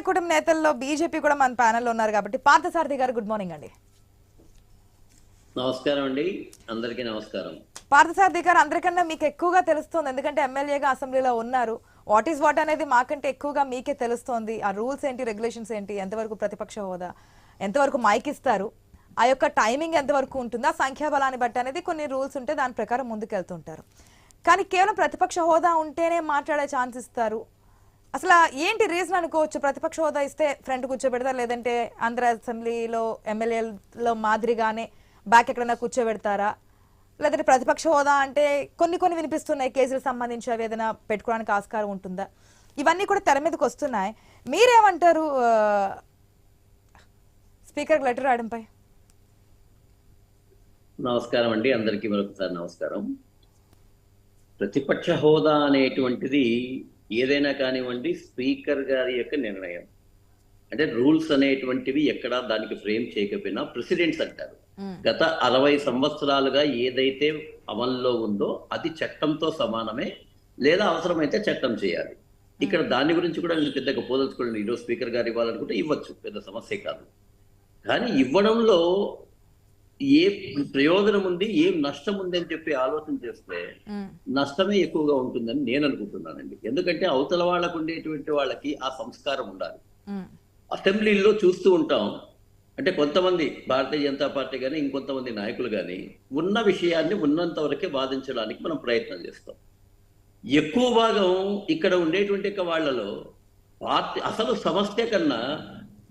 NDA కుటుంబ నేతల్లో BJP కూడా మన ప్యానెల్లో ఉన్నారు కాబట్టి పార్థసారథి గారు గుడ్ మార్నింగ్ అండి. నమస్కారం అండి. అందరికీ నమస్కారం. పార్థసారథి గారు అందరికన్నా మీకు ఎక్కువగా తెలుస్తుంది. ఎందుకంటే ఎమ్మెల్యేగా అసెంబ్లీలో ఉన్నారు. వాట్ ఈస్ వాట్ అనేది మాకంటే ఎక్కువగా మీకే తెలుస్తోంది. ఆ రూల్స్ ఏంటి రెగ్యులేషన్స్ ఏంటి ఎంతవరకు ప్రతిపక్ష హోదా ఎంతవరకు మైక్ ఇస్తారు ఆ యొక్క టైమింగ్ ఎంతవరకు ఉంటుంది ఆ సంఖ్యాబలాన్ని బట్టి అనేది కొన్ని రూల్స్ ఉంటే దాని ప్రకారం ముందుకెళ్తుంటారు. కానీ కేవలం ప్రతిపక్ష హోదా ఉంటేనే మాట్లాడే ఛాన్స్ ఇస్తారు. అసలు ఏంటి రీజన్ అనుకోవచ్చు? ప్రతిపక్ష హోదా ఇస్తే ఫ్రంట్ కూర్చోబెడతారు? లేదంటే ఆంధ్ర అసెంబ్లీలో ఎమ్మెల్యేలో మాదిరిగానే బ్యాక్ ఎక్కడైనా కూర్చోబెడతారా? లేదంటే ప్రతిపక్ష హోదా అంటే కొన్ని కొన్ని వినిపిస్తున్నాయి. కేసులకు సంబంధించి అవి ఏదైనా పెట్టుకోవడానికి ఆస్కారం ఉంటుందా? ఇవన్నీ కూడా తెర మీదకి వస్తున్నాయి. మీరేమంటారు? స్పీకర్కి లెటర్ రాయడంపై. నమస్కారం అండి. అందరికీ మరొకసారి నమస్కారం. ప్రతిపక్ష హోదా అనేటువంటిది ఏదైనా కానివ్వండి స్పీకర్ గారి యొక్క నిర్ణయం. అంటే రూల్స్ అనేటువంటివి ఎక్కడా దానికి ఫ్రేమ్ చేయకపోయినా ప్రెసిడెంట్స్ అంటారు. గత అరవై సంవత్సరాలుగా ఏదైతే అమల్లో ఉందో అది చట్టంతో సమానమే లేదా అవసరమైతే చట్టం చేయాలి. ఇక్కడ దాని గురించి కూడా నేను పెద్దగా పోదలుచుకోండి ఈరోజు స్పీకర్ గారు ఇవ్వాలనుకుంటే ఇవ్వచ్చు. పెద్ద సమస్య కాదు. కానీ ఇవ్వడంలో ఏ ప్రయోజనం ఉంది ఏం నష్టం ఉంది అని చెప్పి ఆలోచన చేస్తే. నష్టమే ఎక్కువగా ఉంటుందని నేను అనుకుంటున్నానండి ఎందుకంటే అవతల వాళ్ళకు ఉండేటువంటి వాళ్ళకి ఆ సంస్కారం ఉండాలి మ్మ్. అసెంబ్లీలో చూస్తూ ఉంటాం అంటే కొంతమంది భారతీయ జనతా పార్టీ కానీ ఇంకొంతమంది నాయకులు కానీ ఉన్న విషయాన్ని ఉన్నంత వరకే వాదించడానికి మనం ప్రయత్నం చేస్తాం ఎక్కువ భాగం ఇక్కడ ఉండేటువంటి వాళ్ళలో పార్టీ అసలు సమస్య కన్నా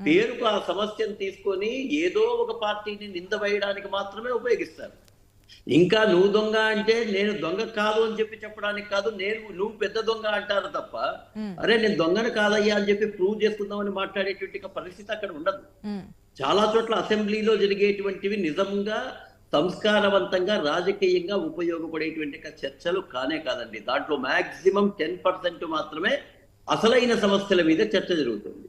పేరుకు ఆ సమస్యను తీసుకొని ఏదో ఒక పార్టీని నింద వేయడానికి మాత్రమే ఉపయోగిస్తారు. ఇంకా నువ్వు దొంగ అంటే నేను దొంగ కాదు అని చెప్పి చెప్పడానికి కాదు నేను నువ్వు పెద్ద దొంగ అంటారు తప్ప. అరే నేను దొంగను కాదయ్యా అని చెప్పి ప్రూవ్ చేసుకుందామని మాట్లాడేటువంటి పరిస్థితి అక్కడ ఉండదు. చాలా చోట్ల అసెంబ్లీలో జరిగేటువంటివి నిజంగా సంస్కారవంతంగా రాజకీయంగా ఉపయోగపడేటువంటి చర్చలు కానే కాదండి. దాంట్లో మాక్సిమం టెన్ పర్సెంట్ మాత్రమే అసలైన సమస్యల మీద చర్చ జరుగుతుంది.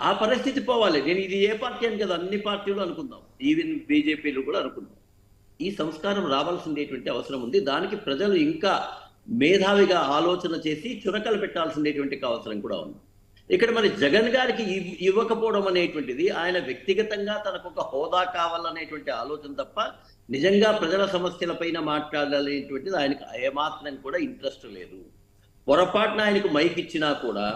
ఆ పరిస్థితి పోవాలి. నేను ఇది ఏ పార్టీ అని కదా అన్ని పార్టీలు అనుకుందాం. ఈవెన్ బీజేపీలు కూడా అనుకుందాం. ఈ సంస్కారం రావాల్సిందేటువంటి అవసరం ఉంది. దానికి ప్రజలు ఇంకా మేధావిగా ఆలోచన చేసి చురకలు పెట్టాల్సిందేటువంటి అవసరం కూడా ఉంది. ఇక్కడ మరి జగన్ గారికి ఇవ్- ఇవ్వకపోవడం అనేటువంటిది ఆయన వ్యక్తిగతంగా తనకు ఒక హోదా కావాలనేటువంటి ఆలోచన తప్ప నిజంగా ప్రజల సమస్యలపైన మాట్లాడాలనేటువంటిది ఆయనకు ఏమాత్రం కూడా ఇంట్రెస్ట్ లేదు. పొరపాటున ఆయనకు మైక్ ఇచ్చినా కూడా.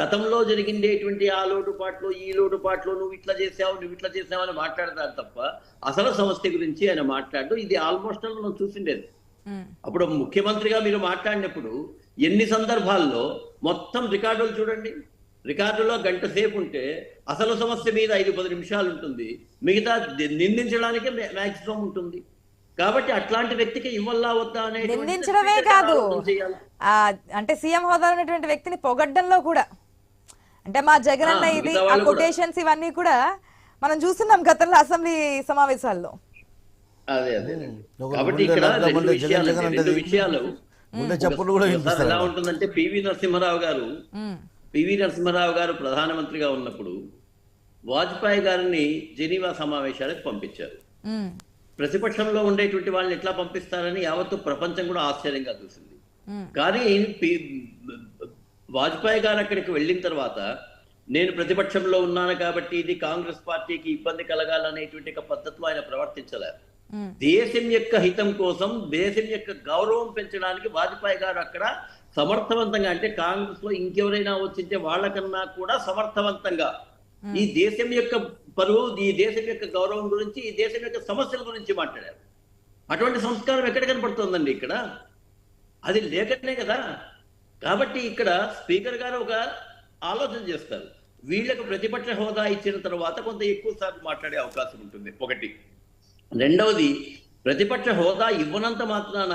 గతంలో జరిగిండేటువంటి ఆ లోటుపాట్లు ఈ లోటుపాట్లు నువ్వు ఇట్లా చేసావు నువ్వు ఇట్లా చేసావు అని మాట్లాడతారు తప్ప అసలు సమస్య గురించి ఆయన మాట్లాడడం ఇది ఆల్మోస్ట్ మనం చూసిండేది. అప్పుడు ముఖ్యమంత్రిగా మీరు మాట్లాడినప్పుడు ఎన్ని సందర్భాల్లో మొత్తం రికార్డులు చూడండి. రికార్డులో గంట సేపు ఉంటే అసలు సమస్య మీద ఐదు పది నిమిషాలు ఉంటుంది. మిగతా నిందించడానికే మాక్సిమం ఉంటుంది. కాబట్టి అట్లాంటి వ్యక్తికి ఇవ్వల్లా వద్దా అనే నిందించడమే కాదు. ఆ, అంటే సీఎం హోదా ఉన్నటువంటి వ్యక్తిని పొగడ్డంలో కూడా అంటే మా జగన్ అన్న ఇది ఆ. కొటేషన్స్ ఇవన్నీ కూడా మనం చూస్తున్నాం గతంలో అసెంబ్లీ సమావేశాల్లో అదే కాబట్టి ఇక్కడ రెండు విషయాలు చప్పులు కూడా ఎలా ఉంటుందంటే పివి నరసింహారావు గారు. పివి నరసింహారావు గారు ప్రధానమంత్రిగా ఉన్నప్పుడు వాజ్పేయి గారిని జెనీవా సమావేశాలకు పంపించారు. ప్రతిపక్షంలో ఉండేటువంటి వాళ్ళని ఎట్లా పంపిస్తారని యావత్తు ప్రపంచం కూడా ఆశ్చర్యంగా చూసింది. కానీ వాజ్పేయి గారు అక్కడికి వెళ్ళిన తర్వాత నేను ప్రతిపక్షంలో ఉన్నాను కాబట్టి ఇది కాంగ్రెస్ పార్టీకి ఇబ్బంది కలగాలనేటువంటి ఒక పద్ధతిలో ఆయన ప్రవర్తించలేరు మ్మ్. దేశం యొక్క హితం కోసం దేశం యొక్క గౌరవం పెంచడానికి వాజ్పేయి గారు అక్కడ సమర్థవంతంగా అంటే కాంగ్రెస్లో ఇంకెవరైనా వచ్చింటే వాళ్ళకన్నా కూడా సమర్థవంతంగా. ఈ దేశం యొక్క పరువు ఈ దేశం యొక్క గౌరవం గురించి ఈ దేశం యొక్క సమస్యల గురించి మాట్లాడారు. అటువంటి సంస్కారం ఎక్కడ కనపడుతుందండి ఇక్కడ? అది లేకనే కదా. కాబట్టి ఇక్కడ స్పీకర్ గారు ఒక ఆలోచన చేస్తారు. వీళ్ళకు ప్రతిపక్ష హోదా ఇచ్చిన తర్వాత కొంత ఎక్కువ సార్లు మాట్లాడే అవకాశం ఉంటుంది. ఒకటి. రెండవది ప్రతిపక్ష హోదా ఇవ్వనంత మాత్రాన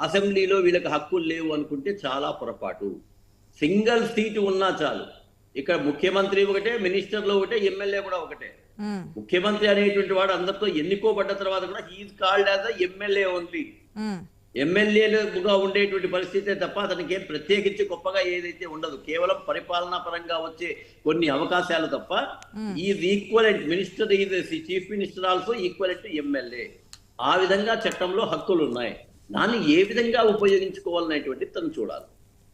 అసెంబ్లీలో వీళ్ళకి హక్కులు లేవు అనుకుంటే చాలా పొరపాటు. సింగిల్ సీటు ఉన్నా చాలు. ఇక్కడ ముఖ్యమంత్రి ఒకటే మినిస్టర్లు ఒకటే ఎమ్మెల్యే కూడా ఒకటే. ముఖ్యమంత్రి అనేటువంటి వాడు అందరితో ఎన్నుకోబడ్డ తర్వాత కూడా he is called as MLA only. ఎమ్మెల్యేలుగా ఉండేటువంటి పరిస్థితే తప్ప అతనికి ఏం ప్రత్యేకించి గొప్పగా ఏదైతే ఉండదు. కేవలం పరిపాలనా పరంగా వచ్చే కొన్ని అవకాశాలు తప్ప ఈ equivalent minister chief minister also equivalent MLA ఆ విధంగా చట్టంలో హక్కులు ఉన్నాయి. దాన్ని ఏ విధంగా ఉపయోగించుకోవాలనేటువంటి తను చూడాలి.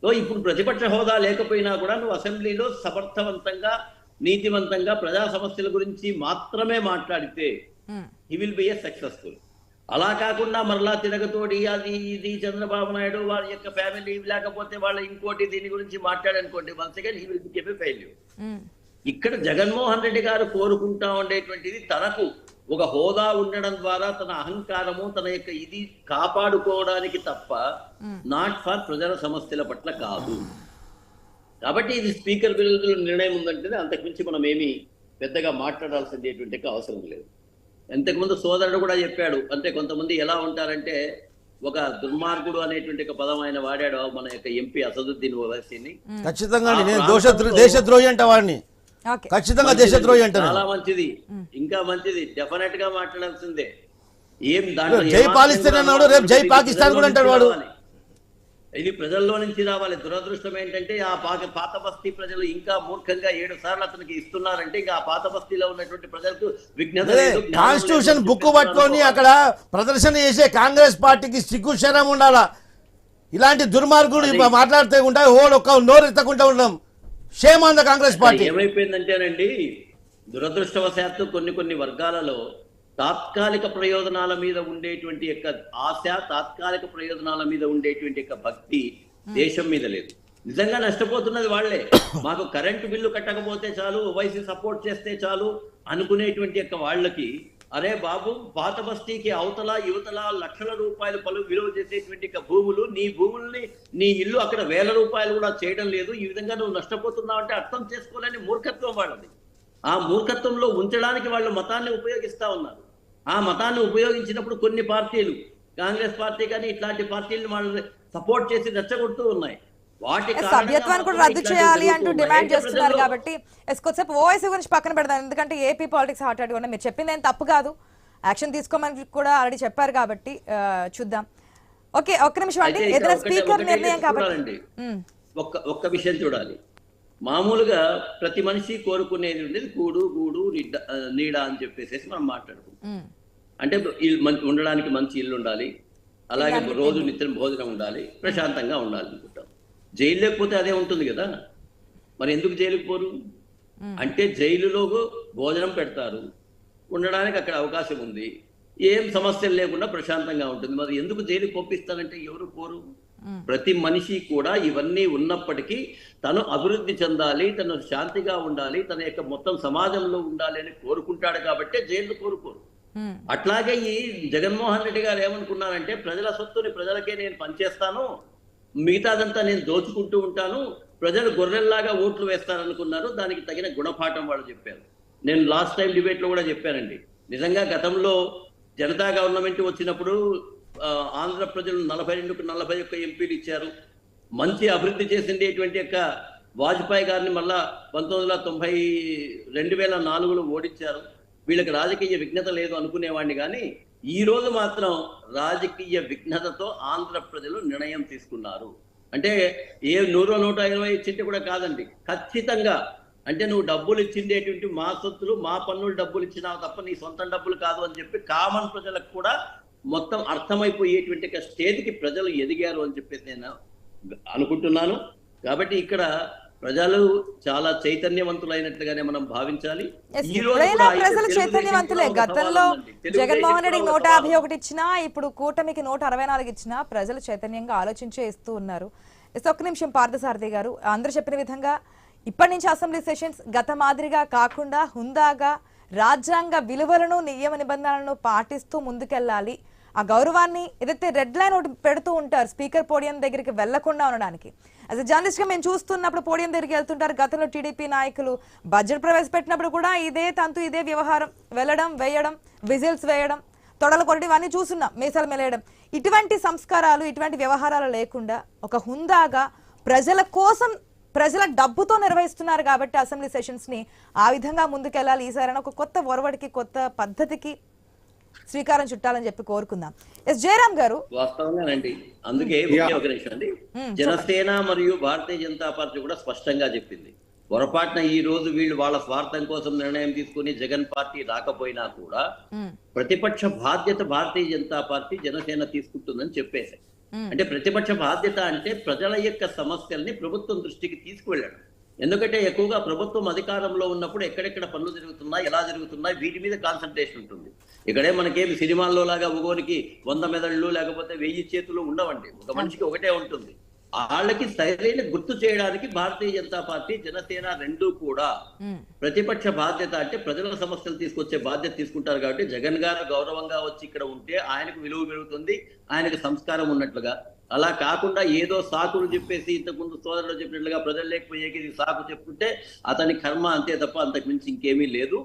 సో ఇప్పుడు ప్రతిపక్ష హోదా లేకపోయినా కూడా నువ్వు అసెంబ్లీలో సమర్థవంతంగా నీతివంతంగా ప్రజా సమస్యల గురించి మాత్రమే మాట్లాడితే he will be a successful అలా కాకుండా మరలా తిరగతోడి అది ఇది చంద్రబాబు నాయుడు వాళ్ళ యొక్క ఫ్యామిలీ లేకపోతే వాళ్ళ ఇంకోటి దీని గురించి మాట్లాడనుకోండి once again he will become a failure ఇక్కడ జగన్మోహన్ రెడ్డి గారు కోరుకుంటా ఉండేటువంటిది తనకు ఒక హోదా ఉండడం ద్వారా తన అహంకారము తన యొక్క ఇది కాపాడుకోవడానికి తప్ప నాట్ ఫర్ ప్రజల సమస్యల పట్ల కాదు. కాబట్టి ఇది స్పీకర్ విరుద్ధుల నిర్ణయం ఉందంటే అంతకుమించి మనం ఏమీ పెద్దగా మాట్లాడాల్సిందేటువంటి అవసరం లేదు. ఇంతకుముందు సోదరుడు కూడా చెప్పాడు అంటే కొంతమంది ఎలా ఉంటారంటే ఒక దుర్మార్గుడు అనేటువంటి ఒక పదం ఆయన వాడాడు మన యొక్క ఎంపీ అసదుద్దీన్ ఓవైసీని. ఖచ్చితంగా దేశద్రోహి అంట వాడిని. ఓకే. ఖచ్చితంగా. దేశద్రోహి అంటాను చాలా మంచిది ఇంకా మంచిది డెఫినెట్గా మాట్లాడాల్సిందే. ఏం దాంట్లో జై పాలిస్తీన్ అన్నాడు, రేపు జై పాకిస్తాన్ కూడా అంటాడు వాడు. ఇది ప్రజల్లో నుంచి రావాలి. దురదృష్టం ఏంటంటే ఆ పాత పాత బస్తీ ప్రజలు ఇంకా మూర్ఖంగా ఏడు సార్లు అతనికి ఇస్తున్నారంటే ఇంకా ఆ పాత బస్తీలో ఉన్నటువంటి ప్రజలకు విజ్ఞత కాన్స్టిట్యూషన్ బుక్ పట్టుకొని. అక్కడ ప్రదర్శన చేసే కాంగ్రెస్ పార్టీకి సిగ్గు శరం ఉండాలా? ఇలాంటి దుర్మార్గుడు మాట్లాడితే ఉంటాయి ఓ ఒక్క నోరు ఎత్తకుండా ఉండడం. Shame on the Congress party. ఏమైపోయిందంటేనండి దురదృష్టవశాత్తు కొన్ని కొన్ని వర్గాలలో తాత్కాలిక ప్రయోజనాల మీద ఉండేటువంటి యొక్క ఆశ తాత్కాలిక ప్రయోజనాల మీద ఉండేటువంటి యొక్క భక్తి దేశం మీద లేదు. నిజంగా నష్టపోతున్నది వాళ్ళే. మాకు కరెంటు బిల్లు కట్టకపోతే చాలు ఓవైసీ సపోర్ట్ చేస్తే చాలు అనుకునేటువంటి యొక్క వాళ్ళకి అరే బాబు పాత బస్తీకి అవతల యువతల లక్షల రూపాయలు పలు విలువ చేసేటువంటి భూములు నీ భూముల్ని నీ ఇల్లు అక్కడ వేల రూపాయలు కూడా చేయడం లేదు ఈ విధంగా నువ్వు నష్టపోతున్నావు అంటే అర్థం చేసుకోలేని మూర్ఖత్వం వాళ్ళది. ఆ మూర్ఖత్వంలో ఉంచడానికి వాళ్ళు మతాన్ని ఉపయోగిస్తా ఉన్నారు. ఆ మతాన్ని ఉపయోగించినప్పుడు కొన్ని పార్టీలు కాంగ్రెస్ పార్టీ కానీ ఇట్లాంటి పార్టీలను వాళ్ళు సపోర్ట్ చేసి రెచ్చగొడుతూ ఉన్నాయి. సభ్యత్వాన్ని కూడా రద్దు చేయాలి అంటూ. డిమాండ్ చేస్తున్నారు కాబట్టి కొద్దిసేపు ఓవైసీ గురించి పక్కన పెడదాం. ఎందుకంటే ఏపీ పాలిటిక్స్ హాట్ కూడా మీరు చెప్పింది ఏం తప్పు కాదు. యాక్షన్ తీసుకోమని కూడా ఆల్రెడీ చెప్పారు కాబట్టి చూద్దాం. ఓకే ఒక్క నిమిషం అండి. ఏదైనా స్పీకర్ నిర్ణయం కాబట్టి. ఒక్క విషయం చూడాలి. మామూలుగా ప్రతి మనిషి కోరుకునేది ఉండేది కూడు గూడు నిడ్డ నీడ అని చెప్పేసి మనం మాట్లాడుకుంటాం. అంటే ఉండడానికి మంచి ఇల్లు ఉండాలి. అలాగే రోజు నిత్యం భోజనం ఉండాలి ప్రశాంతంగా ఉండాలి అనుకుంటాం. జైలు లేకపోతే అదే ఉంటుంది కదా. మరి ఎందుకు జైలుకి పోరు? అంటే జైలులో భోజనం పెడతారు. ఉండడానికి అక్కడ అవకాశం ఉంది. ఏం సమస్యలు లేకుండా ప్రశాంతంగా ఉంటుంది. మరి ఎందుకు జైలుకి పంపిస్తారంటే ఎవరు కోరు ప్రతి మనిషి కూడా ఇవన్నీ ఉన్నప్పటికీ తను అభివృద్ధి చెందాలి తను శాంతిగా ఉండాలి తన యొక్క మొత్తం సమాజంలో ఉండాలి అని కోరుకుంటాడు కాబట్టే జైలు కోరుకోరు. అట్లాగే ఈ జగన్మోహన్ రెడ్డి గారు ఏమనుకున్నారంటే ప్రజల సొత్తుని ప్రజలకే నేను పనిచేస్తాను మిగతాదంతా నేను దోచుకుంటూ ఉంటాను ప్రజలు గొర్రెల్లాగా ఓట్లు వేస్తారనుకున్నారు దానికి తగిన గుణపాఠం వాళ్ళు చెప్పారు. నేను లాస్ట్ టైం డిబేట్లో కూడా చెప్పానండి. నిజంగా గతంలో జనతా గవర్నమెంట్ వచ్చినప్పుడు ఆంధ్ర ప్రజలు నలభై రెండుకు నలభై ఒక్క ఎంపీలు ఇచ్చారు. మంచి అభివృద్ధి చేసిండేటువంటి యొక్క వాజ్పేయి గారిని మళ్ళా పంతొమ్మిది వందల తొంభై రెండు వేల నాలుగులో ఓడించారు. వీళ్ళకి రాజకీయ విఘ్నత లేదు అనుకునేవాడిని కానీ ఈ రోజు మాత్రం రాజకీయ విఘ్నతతో ఆంధ్ర ప్రజలు నిర్ణయం తీసుకున్నారు. అంటే ఏ నూరో నూట ఇరవై ఇచ్చింటే కూడా కాదండి ఖచ్చితంగా. అంటే నువ్వు డబ్బులు ఇచ్చిండేటువంటి మా సొత్తులు మా పన్నులు డబ్బులు ఇచ్చినావు తప్ప నీ సొంత డబ్బులు కాదు అని చెప్పి కామన్ ప్రజలకు కూడా మొత్తం అర్థమైపోయేటువంటి స్టేజ్కి ప్రజలు ఎదిగారు అని చెప్పేసి నేను అనుకుంటున్నాను. కాబట్టి ఇక్కడ ప్రజలు చాలా చైతన్యవంతులైనట్లుగానే మనం భావించాలి. ప్రజలు చైతన్యవంతులే. గతంలో జగన్మోహన్ ఒక నూట యాభై ఒకటి ఇచ్చినా ఇప్పుడు కూటమికి నూట అరవై నాలుగు ఇచ్చినా ప్రజలు చైతన్యంగా ఆలోచించే ఇస్తూ ఉన్నారు. ఒక్క నిమిషం పార్థసారథి గారు. అందరూ చెప్పిన విధంగా ఇప్పటి నుంచి అసెంబ్లీ సెషన్స్ గత మాదిరిగా కాకుండా హుందాగా రాజ్యాంగ విలువలను నియమ నిబంధనలను పాటిస్తూ ముందుకెళ్ళాలి. ఆ గౌరవాన్ని ఏదైతే రెడ్ లైన్ ఒకటి పెడుతూ ఉంటారు స్పీకర్ పోడియం దగ్గరికి వెళ్ళకుండా ఉండడానికి. యాజ్ జర్నలిస్ట్గా మేము చూస్తున్నప్పుడు పోడియం దగ్గరికి వెళ్తుంటారు గతంలో టీడీపీ నాయకులు. బడ్జెట్ ప్రవేశపెట్టినప్పుడు కూడా ఇదే తంతు ఇదే వ్యవహారం. వెళ్ళడం వేయడం విజిల్స్ వేయడం తొడలు కొట్టడం ఇవన్నీ చూస్తున్నాం మీసాలు మెలేయడం. ఇటువంటి సంస్కారాలు ఇటువంటి వ్యవహారాలు లేకుండా ఒక హుందాగా ప్రజల కోసం ప్రజల డబ్బుతో నిర్వహిస్తున్నారు కాబట్టి అసెంబ్లీ సెషన్స్ని ఆ విధంగా ముందుకెళ్ళాలి. ఈసారి ఒక కొత్త ఒరవడికి కొత్త పద్ధతికి శ్రీకారం చుట్టాలని చెప్పి కోరుకుందాం. ఎస్. జయరామ్ గారు. వాస్తవంగానండి. అందుకే ఒకే ఒక నిమిషం అండి. జనసేన మరియు భారతీయ జనతా పార్టీ కూడా స్పష్టంగా చెప్పింది. పొరపాటున ఈ రోజు వీళ్ళు వాళ్ళ స్వార్థం కోసం నిర్ణయం తీసుకుని జగన్ పార్టీ రాకపోయినా కూడా మ్మ్. ప్రతిపక్ష బాధ్యత భారతీయ జనతా పార్టీ జనసేన తీసుకుంటుందని చెప్పేసి మ్మ్. Hmm. అంటే ప్రతిపక్ష బాధ్యత అంటే ప్రజల యొక్క సమస్యల్ని ప్రభుత్వం దృష్టికి తీసుకువెళ్ళడం. ఎందుకంటే ఎక్కువగా ప్రభుత్వం అధికారంలో ఉన్నప్పుడు ఎక్కడెక్కడ పనులు జరుగుతున్నాయి ఎలా జరుగుతున్నాయి వీటి మీద కాన్సన్ట్రేషన్ ఉంటుంది. ఇక్కడే మనకేమి సినిమాల్లో లాగా ఒకరికి వంద మెదళ్ళు లేకపోతే వెయ్యి చేతులు ఉండవండి. ఒక మనిషికి ఒకటే ఉంటుంది. వాళ్ళకి సరైన గుర్తు చేయడానికి భారతీయ జనతా పార్టీ జనసేన రెండూ కూడా. ప్రతిపక్ష బాధ్యత అంటే ప్రజల సమస్యలు తీసుకొచ్చే బాధ్యత తీసుకుంటారు కాబట్టి జగన్ గారు గౌరవంగా వచ్చి ఇక్కడ ఉంటే ఆయనకు విలువ పెరుగుతుంది ఆయనకు సంస్కారం ఉన్నట్లుగా అలా కాకుండా ఏదో సాకులు చెప్పేసి ఇంతకుముందు సోదరులు చెప్పినట్లుగా ప్రజలు లేకపోయేకి సాకు చెప్పుకుంటే అతని కర్మ అంతే తప్ప అంతకు మించి ఇంకేమీ లేదు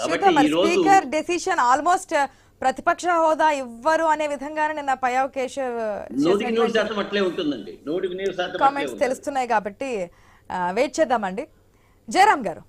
కాబట్టి ఈ రోజు డెసిషన్ ఆల్మోస్ట్ ప్రతిపక్ష హోదా ఇవ్వరు అనే విధంగానే నిన్న పయావ్ కేశవ్ నూటికి నూరు శాతం అట్లే ఉంటుందండి. నూటికి నూరు శాతం అట్లే కామెంట్స్ తెలుస్తున్నాయి కాబట్టి వెయిట్ చేద్దామండి. జయరామ్ గారు.